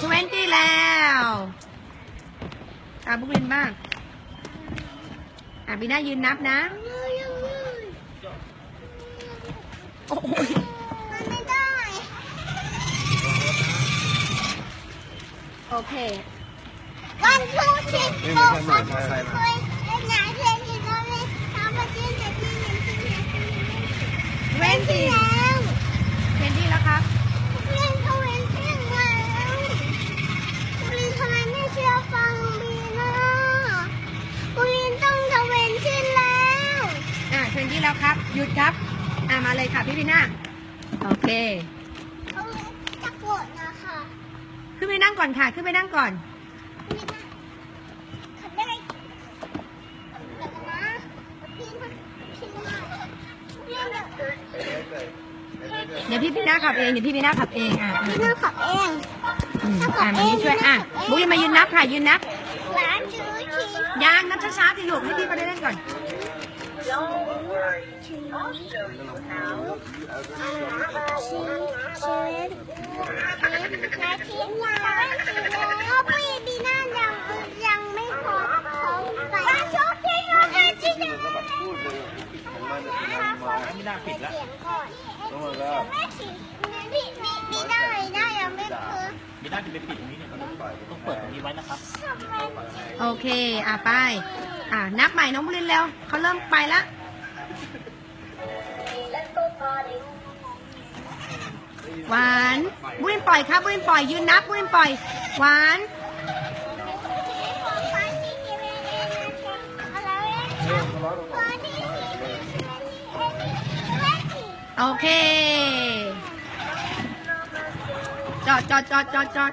ทเวนตี้แล้วตาบุกลินบ้างอะบีน่ายืนนับนะโอ้ยมันไม่ได้ โอเค วันทูสิบโมงวันเคยเล่นงานเพลงที่เราเล่นทำมาที่ไหนที่ไหนที่ไหนที่ไหน เว้น ที่ สิ แล้ว เวนดี้แล้วครับ เล่นเขาเว้นเพ่งมาแล้วบุรินทำไมไม่เชื่อฟังบีนะบุรินต้องทำเว้นขึ้นแล้ว อะเว นดี้แล้วครับ หยุดครับ อะมาเลยค่ะพี่บีน่าโอเค เขาจะโกรธนะคะขึ้นไปนั่งก่อนค่ะ ขึ้นไปนั่งก่อนนี่นะขับได้เดี๋ยวนะพี่มาพี่มาเล่นแบบเดี๋ยวพี่บีน่าขับเอง เดี๋ยวพี่บีน่าขับเองอะอะพี่น่าขับเองอืมอะมานี่ช่วย อะบุกลินมายืนนับค่ะ ยืนนับ ร้านซื้อชีสยางนับช้าๆสิลูกให้พี่เขาได้เล่นก่อนชีสชีสนาทีนาทีแล้ว พี่น่ายังยังไม่พองไปชอบพี่ชอบพี่ชีสไม่น่าแล้วเสียงก่อนแม่ชีพี่บีบีน่าบีน่ายังไม่เคยไม่น่าจะไปปิดตรงนี้เนี่ยต้องเปิดตรงนี้ไว้นะครับ โอเค อะไป อะนับใหม่น้องบุรินเร็วเขาเริ่มไปละ หวานบุรินปล่อยครับบุรินปล่อยยืนนับบุรินปล่อย หวานของฟ้าชีสไม่ได้นะอะไรเนี่ยฟ้าชีสแม่ชีโอเค จอดจอดจอดจอดจอด